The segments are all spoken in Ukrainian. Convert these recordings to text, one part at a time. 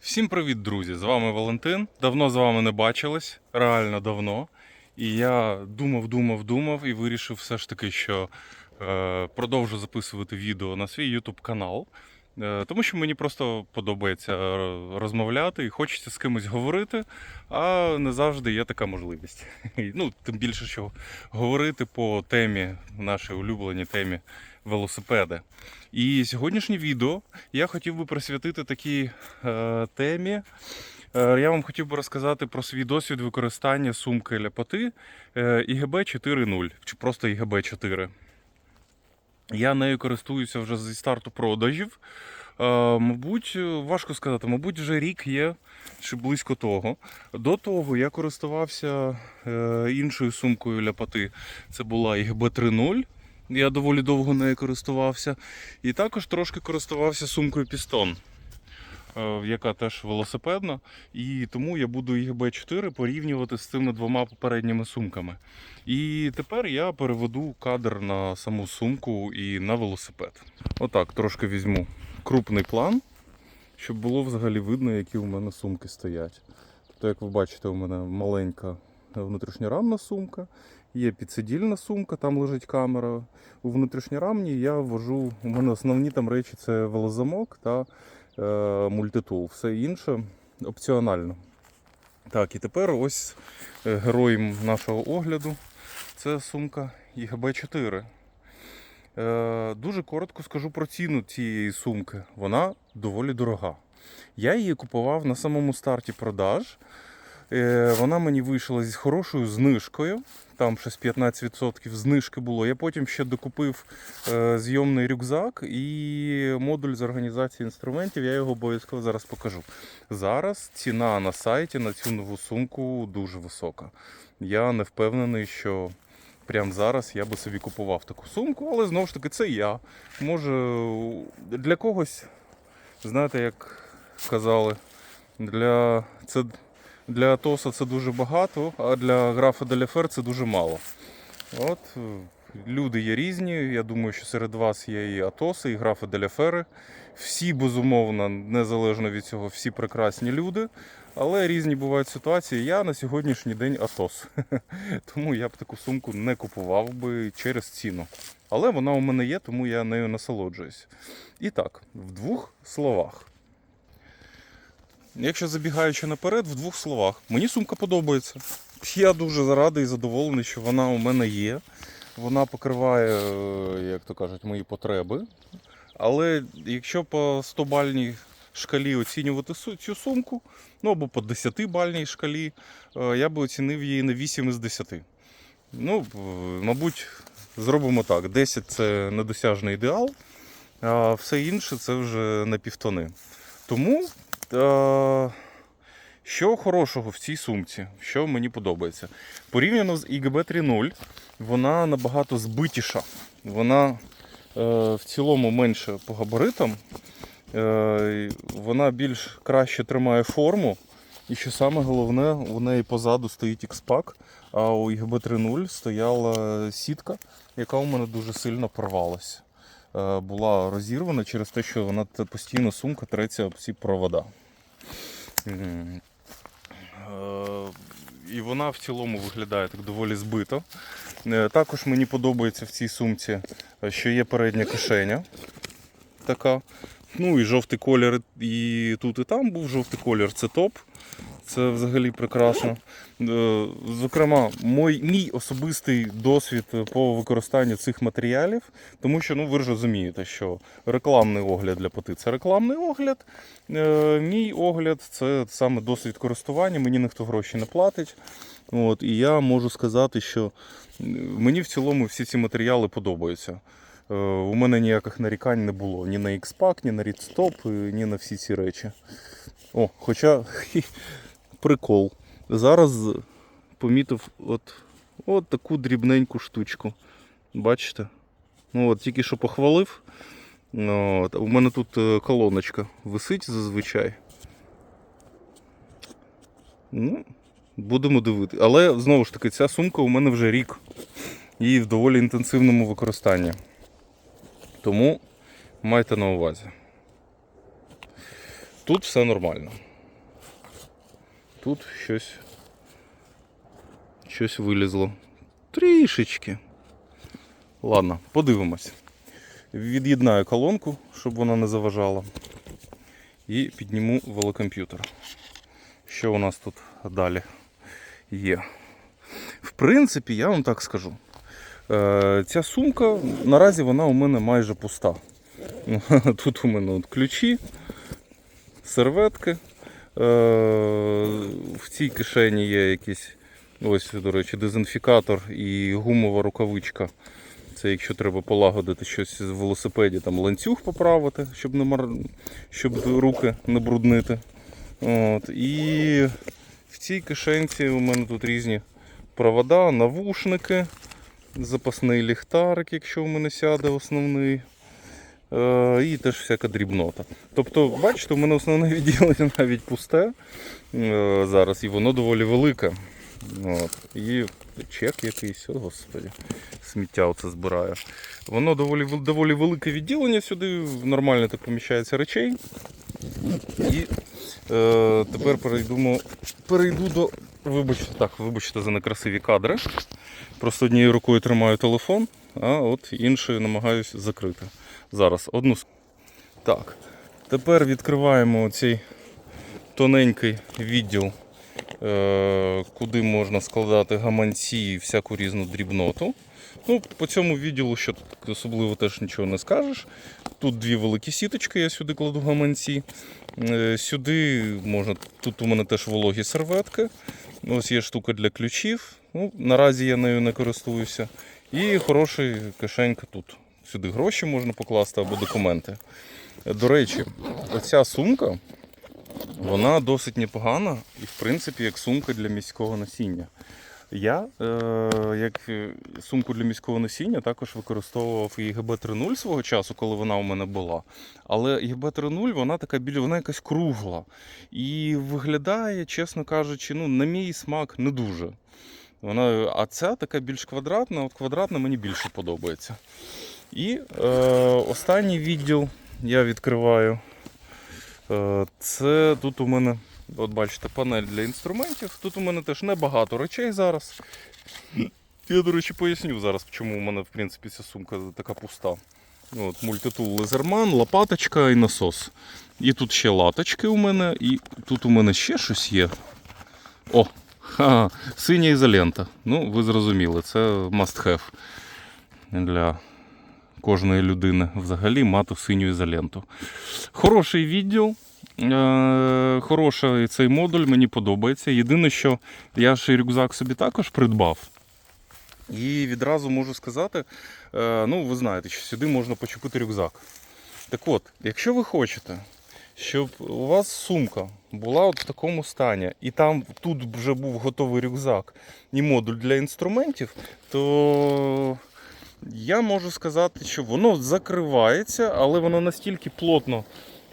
Всім привіт, друзі! З вами Валентин. Давно з вами не бачились, реально давно. І я думав, думав, думав і вирішив все ж таки, що е, продовжу записувати відео на свій YouTube канал. Е, тому що мені просто подобається е, розмовляти і хочеться з кимось говорити, а не завжди є така можливість. Ну, тим більше, що говорити по темі, нашій улюбленій темі велосипеди. І сьогоднішнє відео я хотів би присвятити такій е, темі. Е, я вам хотів би розказати про свій досвід використання сумки ляпоти е, ІГБ 4.0 чи просто ІГБ 4. Я нею користуюся вже зі старту продажів. Е, мабуть, важко сказати, мабуть, вже рік є чи близько того. До того я користувався е, іншою сумкою ляпоти. Це була ІГБ 3.0. Я доволі довго нею користувався. І також трошки користувався сумкою Пістон, е, яка теж велосипедна. І тому я буду ігб 4 порівнювати з цими двома попередніми сумками. І тепер я переведу кадр на саму сумку і на велосипед. Отак, трошки візьму крупний план, щоб було взагалі видно, які у мене сумки стоять. Тобто, як ви бачите, у мене маленька внутрішньорамна сумка. Є підсидільна сумка, там лежить камера. У внутрішньорамній я ввожу, у мене основні там речі це велозамок та е, мультитул. Все інше опціонально. Так, і тепер ось е, героєм нашого огляду це сумка ІГБ-4. Е, дуже коротко скажу про ціну цієї сумки. Вона доволі дорога. Я її купував на самому старті продаж. Е, Вона мені вийшла з хорошою знижкою. Там щось 15% знижки було. Я потім ще докупив е, зйомний рюкзак і модуль з організації інструментів. Я його обов'язково зараз покажу. Зараз ціна на сайті на цю нову сумку дуже висока. Я не впевнений, що прямо зараз я би собі купував таку сумку, але знову ж таки це я. Може для когось, знаєте, як казали, для це. Для Атоса це дуже багато, а для графа Деляфер це дуже мало. От е, люди є різні. Я думаю, що серед вас є і Атоси, і графи Деляфери. Всі, безумовно, незалежно від цього, всі прекрасні люди. Але різні бувають ситуації. Я на сьогоднішній день Атос. Тому я б таку сумку не купував би через ціну. Але вона у мене є, тому я нею насолоджуюсь. І так, в двох словах. Якщо забігаючи наперед, в двох словах, мені сумка подобається. Я дуже радий і задоволений, що вона у мене є. Вона покриває, е, як то кажуть, мої потреби. Але якщо по 100-бальній шкалі оцінювати цю сумку, ну або по 10-бальній шкалі, е, я би оцінив її на 8 із 10. Ну, е, мабуть, зробимо так: 10 це недосяжний ідеал, а все інше це вже на півтони. Тому Е, Що хорошого в цій сумці, що мені подобається? Порівняно з ІГБ 3.0, вона набагато збитіша. Вона е, в цілому менше по габаритам, е, вона більш краще тримає форму. І що саме головне, у неї позаду стоїть X-Pack, а у ІГБ 3.0 стояла сітка, яка у мене дуже сильно порвалася. Е, була розірвана через те, що вона постійно сумка треться об ці провода. Е, І вона в цілому виглядає так доволі збито. Е, Також мені подобається в цій сумці, що є передня кишеня. Така. Ну і жовтий колір і тут, і там був жовтий колір, це топ. Це взагалі прекрасно. Е, Зокрема, мій, мій особистий досвід по використанню цих матеріалів, тому що ну, ви ж розумієте, що рекламний огляд для поти це рекламний огляд. Е, Мій огляд це саме досвід користування, мені ніхто гроші не платить. От, і я можу сказати, що е, мені в цілому всі ці матеріали подобаються. Е, У мене ніяких нарікань не було ні на X-Pack, ні на Ridstop, ні на всі ці речі. О, хоча прикол. Зараз помітив от, от таку дрібненьку штучку. Бачите? Ну от Тільки що похвалив. От, у мене тут е, колоночка висить зазвичай. Ну, будемо дивитися. Але знову ж таки, ця сумка у мене вже рік. І в доволі інтенсивному використанні. Тому майте на увазі. Тут все нормально. тут щось, щось вилізло. Трішечки. Ладно, подивимось. Від'єднаю колонку, щоб вона не заважала. І підніму велокомп'ютер. Що у нас тут далі є? В принципі, я вам так скажу. Е, ця сумка наразі вона у мене майже пуста. Тут у мене от ключі, серветки. Е, в цій кишені є якийсь, ось, до речі, дезінфікатор і гумова рукавичка. Це якщо треба полагодити щось в велосипеді, там ланцюг поправити, щоб не мар... щоб руки не бруднити. От. І в цій кишенці у мене тут різні провода, навушники, запасний ліхтарик, якщо у мене сяде основний. Е, і теж всяка дрібнота. Тобто, бачите, у мене основне відділення навіть пусте е, зараз, і воно доволі велике. От. І чек якийсь, о господи, сміття оце збираю. Воно доволі, доволі велике відділення сюди, нормально так поміщається речей. І е, тепер перейдемо, перейду до. Вибачте, так, вибачте за некрасиві кадри. Просто однією рукою тримаю телефон, а от іншою намагаюся закрити. Зараз одну. Так. Тепер відкриваємо цей тоненький відділ, е, куди можна складати гаманці і всяку різну дрібноту. Ну, по цьому відділу що особливо теж нічого не скажеш. Тут дві великі сіточки, я сюди кладу гаманці. Е, Сюди можна, тут у мене теж вологі серветки. Ось є штука для ключів. Ну, наразі я нею не користуюся. І хороша кишенька тут. Сюди гроші можна покласти або документи. Е, До речі, оця сумка, вона досить непогана і, в принципі, як сумка для міського насіння. Я, е, як е, сумку для міського носіння, також використовував і ГБ-3.0 свого часу, коли вона у мене була. Але ГБ-3.0 вона така біль, вона якась кругла. І виглядає, чесно кажучи, ну, на мій смак не дуже. Вона, а ця така більш квадратна, от квадратна мені більше подобається. І е, останній відділ я відкриваю. Е, це тут у мене, от бачите, панель для інструментів. Тут у мене теж небагато речей зараз. Я, до речі, поясню зараз, чому у мене в принципі ця сумка така пуста. От, мультитул лезерман, лопаточка і насос. І тут ще латочки у мене, і тут у мене ще щось є. О! Ха, синя ізолента. Ну, ви зрозуміли, це must have для кожної людини взагалі мати синю ізоленту. Хороший відділ. Е, хороший цей модуль, мені подобається. Єдине, що я ще й рюкзак собі також придбав. І відразу можу сказати: е, ну, ви знаєте, що сюди можна почепити рюкзак. Так от, якщо ви хочете, щоб у вас сумка була от в такому стані, і там тут вже був готовий рюкзак і модуль для інструментів, то я можу сказати, що воно закривається, але воно настільки плотно,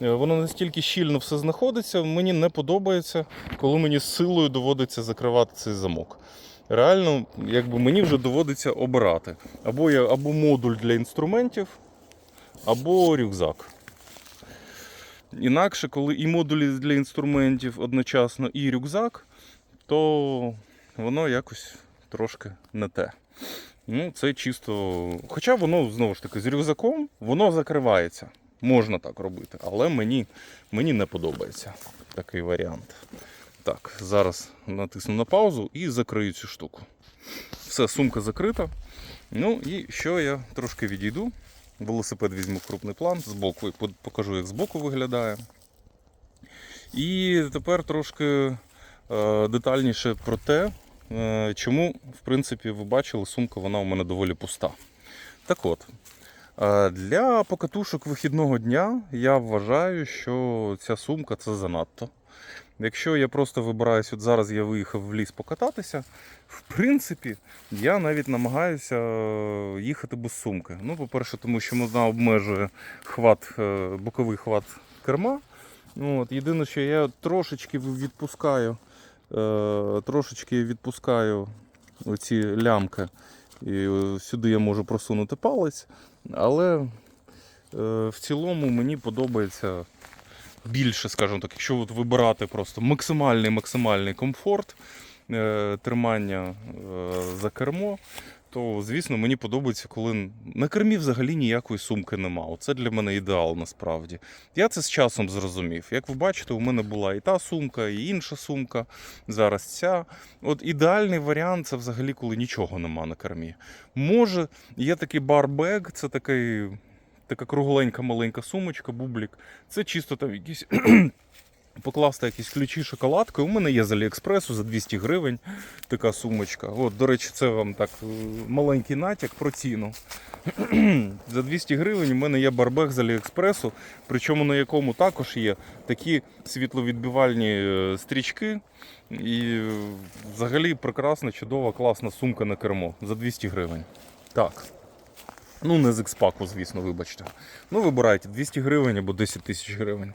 воно настільки щільно все знаходиться, мені не подобається, коли мені з силою доводиться закривати цей замок. Реально, якби мені вже доводиться обирати. Або я або модуль для інструментів, або рюкзак. Інакше, коли і модулі для інструментів одночасно, і рюкзак, то воно якось трошки не те. Ну, це чисто. Хоча воно, знову ж таки, з рюкзаком воно закривається. Можна так робити, але мені, мені не подобається такий варіант. Так, зараз натисну на паузу і закрию цю штуку. Все, сумка закрита. Ну і що я трошки відійду. Велосипед візьму крупний план, збоку покажу, як збоку виглядає. І тепер трошки е, детальніше про те, е, чому, в принципі, ви бачили, сумка вона у мене доволі пуста. Так от, для покатушок вихідного дня я вважаю, що ця сумка це занадто. Якщо я просто вибираюсь, от зараз я виїхав в ліс покататися, в принципі, я навіть намагаюся е, їхати без сумки. Ну, по-перше, тому що вона обмежує хват, е, боковий хват керма. Ну, От, єдине, що я трошечки відпускаю, е, трошечки відпускаю оці лямки. І е, сюди я можу просунути палець. Але е, в цілому мені подобається більше, скажімо так, якщо от вибирати просто максимальний максимальний комфорт е, тримання е, за кермо, то звісно мені подобається, коли на кермі взагалі ніякої сумки нема. Оце для мене ідеал насправді. Я це з часом зрозумів. Як ви бачите, у мене була і та сумка, і інша сумка. Зараз ця. От ідеальний варіант це взагалі, коли нічого нема на кермі. Може, є такий барбег, це такий. Така кругленька маленька сумочка, бублік. Це чисто там якісь покласти якісь ключі, шоколадки. У мене є з Аліекспресу за 200 гривень така сумочка. От, до речі, це вам так е, маленький натяк про ціну. за 200 гривень у мене є барбег з Аліекспресу, причому на якому також є такі світловідбивальні е, стрічки. І взагалі прекрасна, чудова, класна сумка на кермо за 200 гривень. Так. Ну, не з експаку, звісно, вибачте. Ну, вибирайте 200 гривень або 10 тисяч гривень.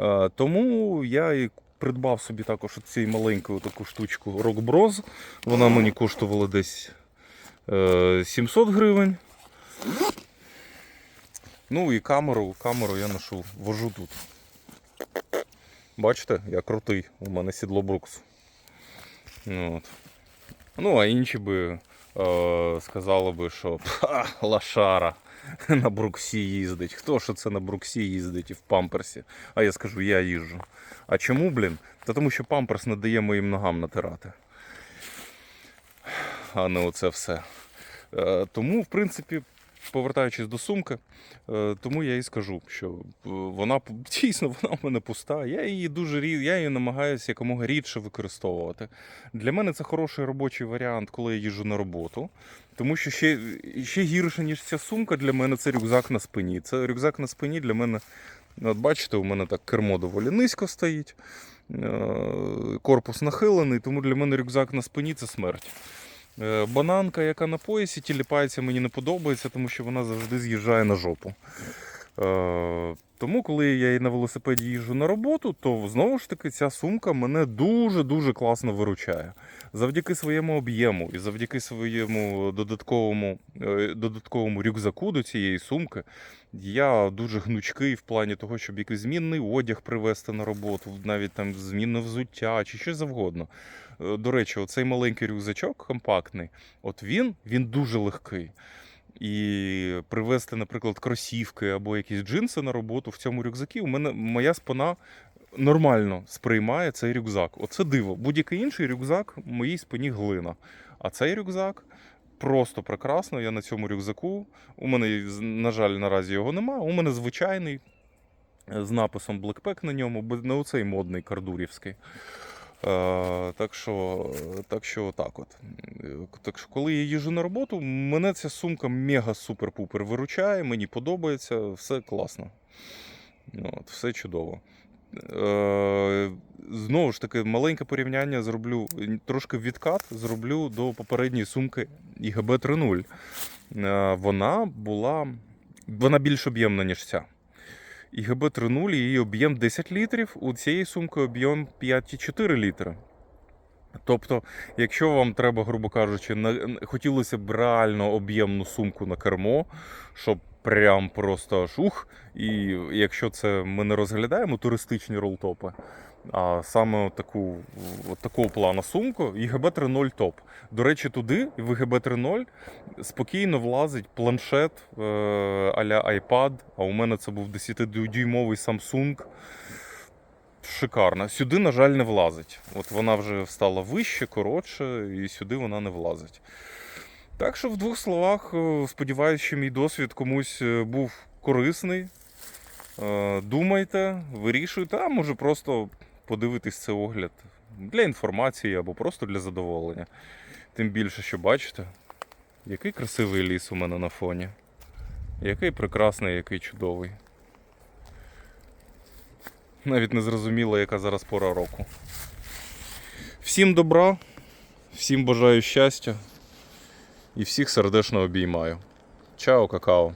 Е, Тому я і придбав собі також цю маленьку таку штучку Rock Bros. Вона мені коштувала десь е, 700 гривень. Ну і камеру, камеру я ношу, вожу тут. Бачите, я крутий, у мене сідло Брукс. От. Ну, а інші би е, сказали би, що «Ха, лашара на Бруксі їздить. Хто ж це на Бруксі їздить і в памперсі? А я скажу, я їжджу. А чому, блін? Та тому що памперс не дає моїм ногам натирати. А не оце все. Е, тому, в принципі, повертаючись до сумки, е, тому я і скажу, що е, вона дійсно вона в мене пуста. Я її дуже я її намагаюся якомога рідше використовувати. Для мене це хороший робочий варіант, коли я їжджу на роботу. Тому що ще, ще гірше, ніж ця сумка, для мене це рюкзак на спині. Це рюкзак на спині для мене. От бачите, у мене так кермо доволі низько стоїть, е, корпус нахилений, тому для мене рюкзак на спині це смерть. Е, Бананка, яка на поясі тіліпається, мені не подобається, тому що вона завжди з'їжджає на жопу. Е, Тому, коли я на велосипеді їжджу на роботу, то знову ж таки ця сумка мене дуже-дуже класно виручає. Завдяки своєму об'єму і завдяки своєму додатковому, е, додатковому рюкзаку до цієї сумки, я дуже гнучкий в плані того, щоб якийсь змінний одяг привезти на роботу, навіть там змінне взуття чи щось завгодно. Е, До речі, оцей маленький рюкзачок компактний, от він, він дуже легкий. І привезти, наприклад, кросівки або якісь джинси на роботу в цьому рюкзакі, у мене моя спина нормально сприймає цей рюкзак. Оце диво. Будь-який інший рюкзак в моїй спині глина. А цей рюкзак просто прекрасно. Я на цьому рюкзаку. У мене, на жаль, наразі його нема. У мене звичайний е, з написом Blackpack на ньому, не оцей модний кардурівський. Е, так що, так що так от. Е, Так що, коли я їжджу на роботу, мене ця сумка мега супер-пупер виручає, мені подобається, все класно. От, все чудово. Е, знову ж таки, маленьке порівняння зроблю, трошки відкат зроблю до попередньої сумки ІГБ 3.0. Е, вона була. Вона більш об'ємна, ніж ця. ІГБ 3.0, її об'єм 10 літрів, у цієї сумки об'єм 5,4 літра. Тобто, якщо вам треба, грубо кажучи, на... хотілося б реально об'ємну сумку на кермо, щоб прям просто шух. і якщо це ми не розглядаємо туристичні ролтопи, а саме таку, от такого плану сумку, ІГБ 3.0 топ. До речі, туди, в ІГБ 3.0, спокійно влазить планшет е, а-ля iPad, а у мене це був 10-дюймовий Samsung. Шикарно. Сюди, на жаль, не влазить. От вона вже стала вище, коротше, і сюди вона не влазить. Так що, в двох словах, е, сподіваюся, що мій досвід комусь е, був корисний. Думайте, вирішуйте, а може просто подивитись цей огляд для інформації або просто для задоволення. Тим більше, що бачите, який красивий ліс у мене на фоні. Який прекрасний, який чудовий. Навіть не зрозуміло, яка зараз пора року. Всім добра, всім бажаю щастя і всіх сердечно обіймаю. Чао, какао!